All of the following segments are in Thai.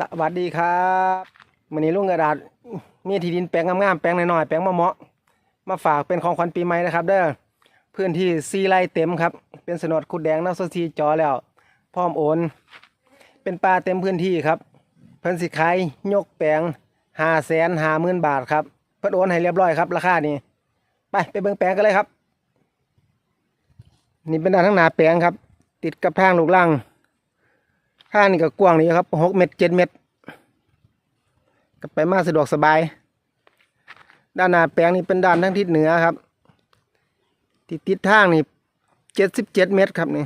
สวัสดีครับวันนี้ลุงกระดาษมีที่ดินแปลงงามๆแปลงน้อยๆแปลงมะเมาะๆมาฝากเป็นของขวัญปีใหม่นะครับ เด้อพื้นที่ซีไร่เต็มครับ เป็นสนดขุดแดงน้ำโซซีจอแล้ว พร้อมโอน เป็นปลาเต็มพื้นที่ครับเพิ่นสิขายยกแปลงห้าแสนห้าหมื่นบาทครับเพิ่นโอนให้เรียบร้อยครับราคานี้ไปไปเบิ่งแปลงกันเลยครับ นี่เป็นด้านทั้งหนาแปลงครับ ติดกับทางลูกลัง ทางนี่ก็กว้างนี่ครับหกเมตรเจ็ดเมตรก็ไปมาสะดวกสบาย ด้านหน้าแปลงนี่เป็นด้านทั้งทิศเหนือครับที่ติดทางนี่เจ็ดสิบเจ็ดเมตรครับนี่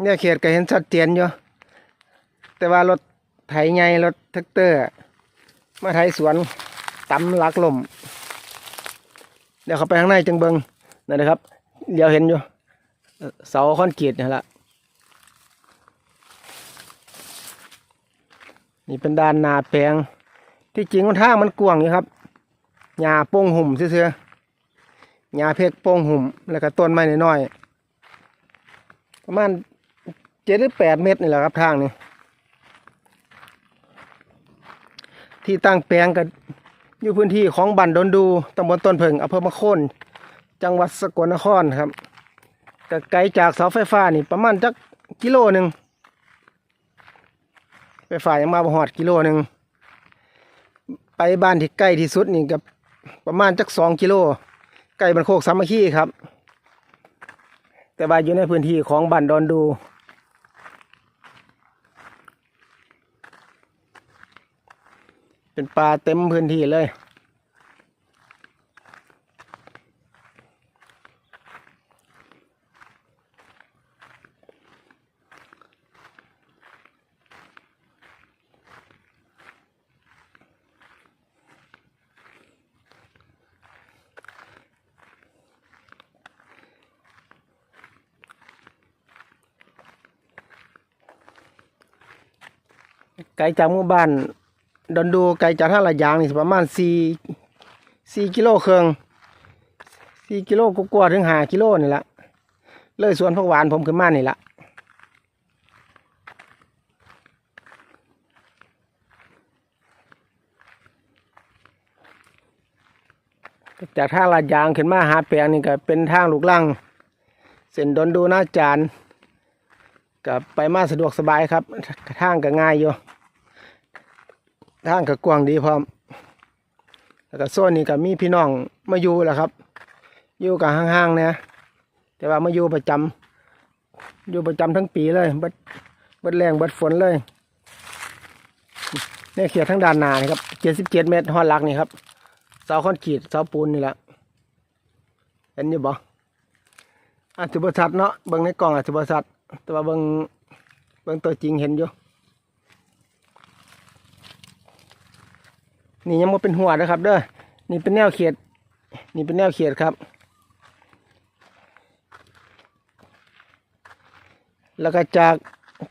เนี่ยเขตก็เห็นชัดเจนอยู่แต่ว่ารถไถใหญ่รถแท็กเตอร์ มาไถสวนตำลักลม เดี๋ยวเขาไปข้างในจังเบิงนั่นนะครับ เดี๋ยวเห็นอยู่เสาคอนกรีตนี่แหละนี่เป็นด้านนาแปลง ที่จริงมันทางมันกว้างอยู่ครับหญ้าโป้งหุ่มเสื่อๆหญ้าเพกโป้งหุ่ม แล้วก็ต้นไม้น้อยๆประมาณเจ็ดหรือแปดเมตรนี่แหละครับทางนี้ที่ตั้งแปลงก็ อยู่พื้นที่ของบ้านดอนดูตำบลต้นเพิงอำเภอมะโคนจังหวัดสกลนครครับก็ไกลจากเสาไฟฟ้านี่ประมาณจักกิโลหนึ่งไฟฟ้ายังมาบ่ฮอดกิโลหนึ่งไปบ้านที่ใกล้ที่สุดนี่กับประมาณจักสองกิโลใกล้บันโคกสามัคคีครับ แต่ว่าอยู่ในพื้นที่ของบ้านดอนดู เป็นปลาเต็มพื้นที่เลย ไกลจากหมู่บ้าน ดอนดูไกลจากท่าละยางนี่ประมาณสี่สี่กิโลเครื่องสี่กิโลกว่าถึงห้ากิโลนี่ละเลยสวนผักหวานผมขึ้นมานี่ละจากทาลาดยางขึ้นมาหาแปลงนี่ก็เป็นทางลูกลังเส้นดอนดูหน้าจานก็ไปมาสะดวกสบายครับทางก็ง่ายอยู่ ทางก็กวางดีพร้อม แล้วก็โซนนี้ก็มีพี่น้องมาอยู่แหละครับ อยู่กับห่างๆเนี่ยแต่ว่ามาอยู่ประจำอยู่ประจำทั้งปีเลยบิดบิดแรงบิดฝนเลยเนี่ยเขียดทั้งด้านหน้านี่ครับเจ็ดสิบเจ็ดเมตรหอดลักนี่ครับเสาคอนกรีตเสาปูนนี่แหละเห็นอยู่บ่อาจจะบชัดเนาะเบิ่งในกล่องอาจจะบชัดแต่ว่าเบิ่งเบิ่งตัวจริงเห็นอยู่ นี่ยังมาเป็นหัวนะครับ เด้อนี่เป็นแนวเขียด นี่เป็นแนวเขียดครับ แล้วก็จาก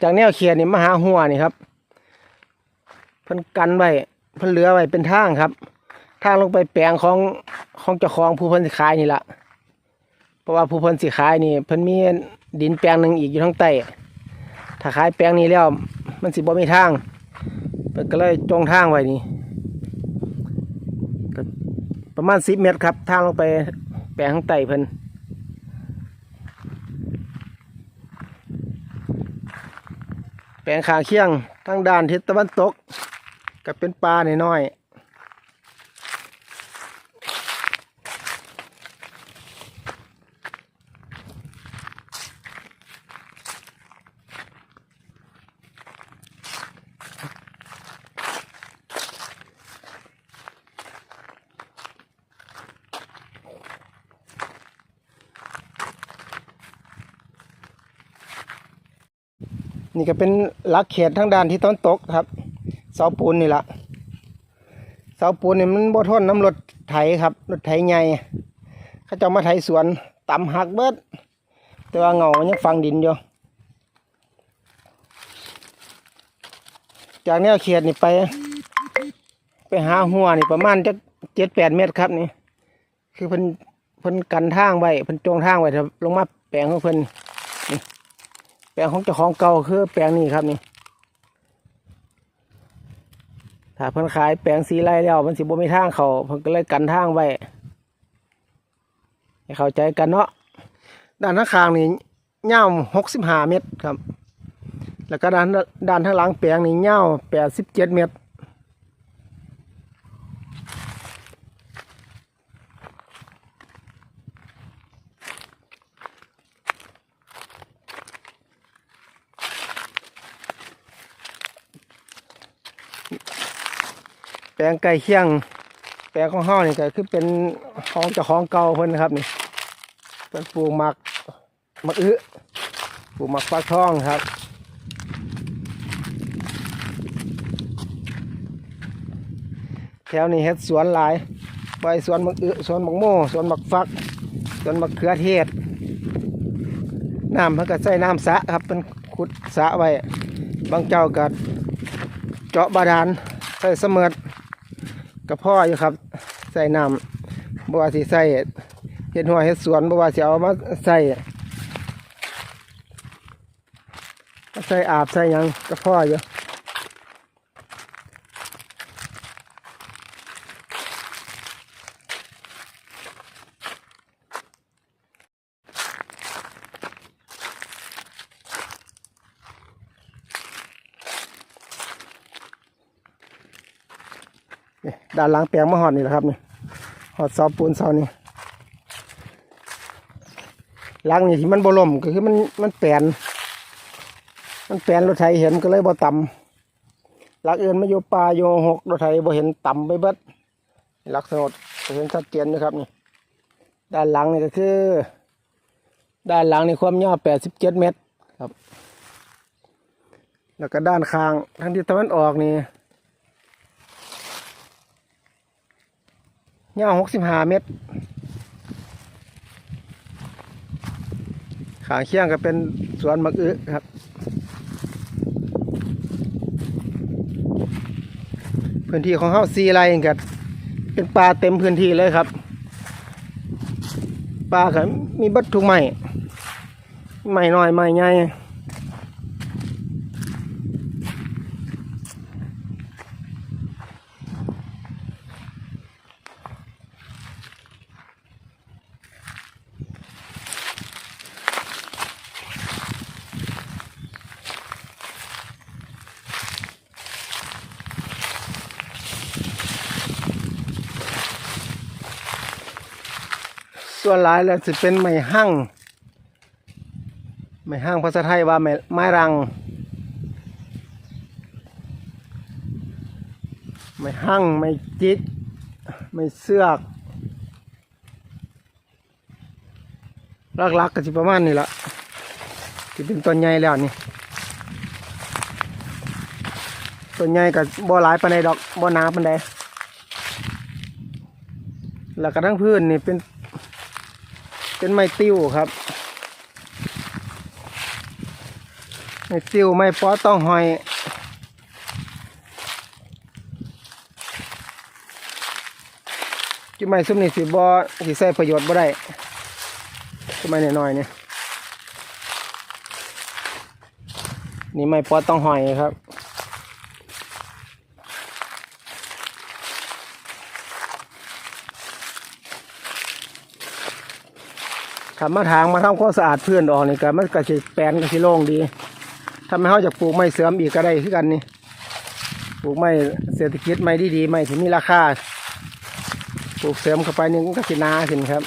จากแนวเขียดนี่มาหาหัวนี่ครับเพิ่นกันไว้เพิ่นเหลือไว้เป็นทางครับทางลงไปแปลงของของเจ้าของผู้เพิ่นสิขายนี่ละเพราะว่าผู้เพิ่นสิขายนี่เพิ่นมีดินแปลงหนึ่งอีกอยู่ทางใต้ถ้าขายแปลงนี้แล้ว มันสิบ่มีทางเพิ่นก็เลยจงทางไว้นี่ ประมาณสิบเมตรครับทางลงไปแปลงข้างใต้เพิ่นแปลงขาเคียงทางด้านทิศตะวันตกก็เป็นปลาหน่อยๆ นี่ก็เป็นลักเขตทางด้านทิศตะวันตกครับ เสาปูนนี่ละเสาปูนนี่มันบ่ทนน้ำรถไถครับรถไถใหญ่เขาจะมาไถสวนต่ำหักเบิด แต่ว่าเงามันยังฟังดินอยู่จากแนวเขตนี่ไป ไปหาหัวนี่ประมาณจะเจ็ดแปดเมตรครับนี่ คือเพิ่นเพิ่นกันทางไว้เพิ่นจงทางไว้ถ้าลงมาแปลงของเพิ่น แปลงของเจ้าของเก่าคือแปลงนี้ครับนี่ถ้าเพิ่นขายแปลงสีไรแล้วมันสิบ่มีทางเขาเพิ่นก็เลยกันทางไว้ให้เข้าใจกันเนาะด้านข้างนี่ยาว65เมตรครับ แล้วก็ด้านด้านทางหลังแปลงนี่ยาว87เมตร ลงไก่เคียง แปลงของเฮานี่ก็คือเป็นของเจ้าของเก่าเพิ่นนะครับนี่เพิ่นปลูกหมักหมักอึปลูกหมักฟักทองครับแถวนี้เฮ็ดสวนหลายใบสวนหมักอึสวนหมักโม่สวนหมักฟักสวนหมักเขือเทศน้ำเพิ่นก็ใส่น้ำสะครับเป็นขุดสะไว้ บางเจ้าก็เจาะบาดาลใส่เสมอ กระเพาะอยู่ครับ ใส่น้ำบัวสีใส่เห็ดหัวเห็ดสวนบัว่าสิเอามาใส่ใส่อาบใส่ยังกระเพาะอยู่ ด้านหลังแปลงมะฮอดนี่แหละครับนี่หอดเสาปูนเสานี่หลังนี่ที่มันบลมก็คือมันมันแปลนมันแปลนรถไถเห็นก็เลยบ่ต่ำหลักเอื่นมาอยู่ป่าอยู่หกรถไถบ่เห็นต่ำไปเบิดลักษณะก็เห็นชัดเจนนะครับนี่ด้านหลังนี่ก็คือ ด้านหลังนี่ความยาว87เมตรครับ แล้วก็ด้านข้างทางทิศตะวันออกนี่ ยาวหกสิบห้าเมตร ขางเคียงก็เป็นสวนมะอึครับ พื้นที่ของเฮาซีไรกันเป็นป่าเต็มพื้นที่เลยครับป่าก็มีบัดทุกไม้ไม้น้อยไม้ใหญ่ ส่วหลายแล้วจะเป็นไม้หั่งไม้หั่งภาษาไทยว่าไม้ไม้รัง ไม้หั่งไม้จิกไม้เสือกลักๆก็จะประมาณนี้ละจะเป็นต้นใหญ่แล้วนี่ต้นใหญ่กับบ่หลายปานใดดอกบ่หนาปานใดแล้วก็ทั้งพื้นนี่เป็น เป็นไม้ติ้วครับ ไม้ติ้วไม้ป๊อต้องหอยจุไม้ซุ้มนี่สิบ่สิใส่ประโยชน์บ่ได้จุไม้น้อยๆเนี่ยนี่ไม้ป๊อต้องหอยครับ ขับมาทางมาทำความสะอาดเพื่อนออกนี่ก็มันก็สิแปลนก็สิโล่งดีทำให้เขาจะปลูกไม้เสริมอีกก็ได้คือกันนี่ปลูกไม้เศรษฐกิจไม้ดีๆไม้ที่มีราคาปลูกเสริมเข้าไปนี่ก็สินาขึ้นครับ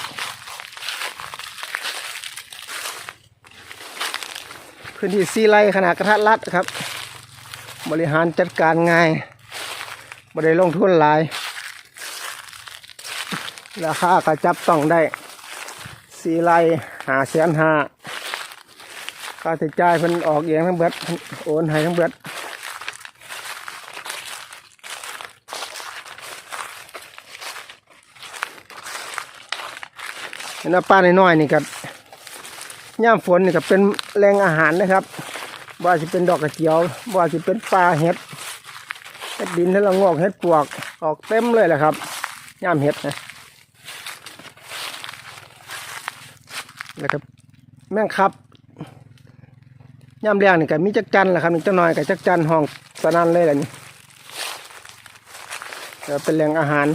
พื้นที่ซีไรขนาดกระทัดรัดครับ บริหารจัดการง่ายบริลงทุนหลาย ราคาก็จับต้องได้ สีไลหาแสนหาค่าใช้จ่ายเพิ่นออกเองทั้งเบิดโอนให้ทั้งเบิดเห็นว่าป้าน้อยๆนี่ก็ย่ามฝนนี่ก็เป็นแหล่งอาหารนะครับว่าจะเป็นดอกกระเจียวว่าจะเป็นปลาเห็ดเห็ดดินเห็ดละงอกเห็ดปวกออกเต็มเลยแหละครับย่ามเห็ดนะ แล้วก็แม่งครับย่ำเรียงนี่ก็มีจักจันแหละครับนี่เจ้าน้อยกับจักจันห้องสนั่นเลยแหละนี่เป็นแหล่งอาหาร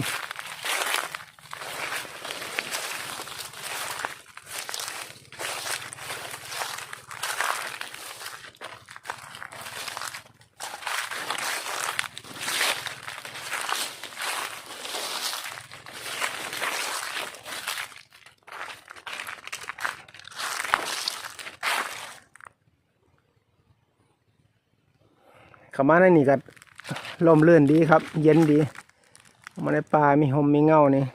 เข้ามาในนี่ก็ลมเลื่อนดีครับ เย็นดี มาในป่ามีหมมีเงานี่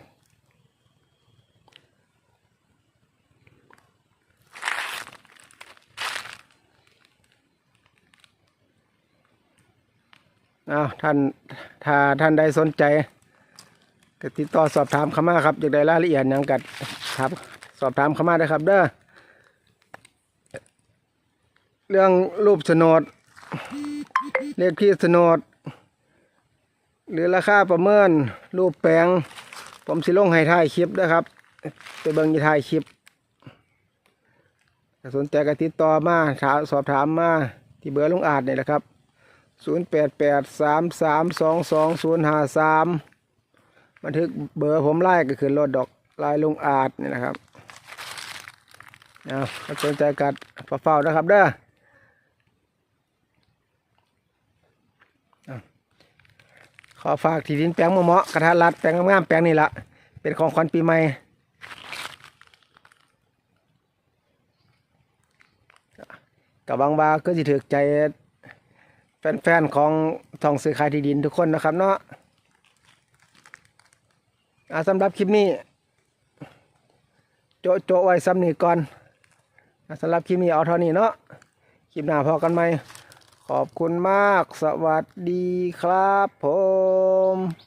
อ้าวท่านถ้าท่านใดสนใจก็ติดต่อสอบถามเข้ามาครับอยากได้รายละเอียดยังกัดครับ สอบถามเข้ามาได้ครับ เด้อเรื่องรูปโฉนด เลขที่โนด หรือราคาประเมิน รูปแปลง ผมสิลงให้ถ่ายคลิปนะครับ ไปเบิ่งยี่ถ่ายคลิปสนใจก็ติดต่อมาถามสอบถามมา ที่เบอร์ลุงอาจนี่แหละครับ 0 8 8 3 3 2 2 0 5 3 บันทึกเบอร์ผมไล่ก็คือรถดอกลายลุงอาจนี่นะครับเอาสนใจกัดเฝ้าๆนะครับเด้อ อฝากที่ดินแปลงเหมาะกระทะรัดแปลงงามๆแปลงนี่ละเป็นของขวัญปีใหม่กับวังบาก็จะถือใจแฟนๆของทองซื้อขายที่ดินทุกคนนะครับเนาะอาสำหรับคลิปนี้โจโจไว้ซ้ำนี้ก่อนอาสำหรับคลิปนี้เอาเท่านี้เนาะคลิปหน้าพอกันไหม ขอบคุณมากสวัสดีครับผม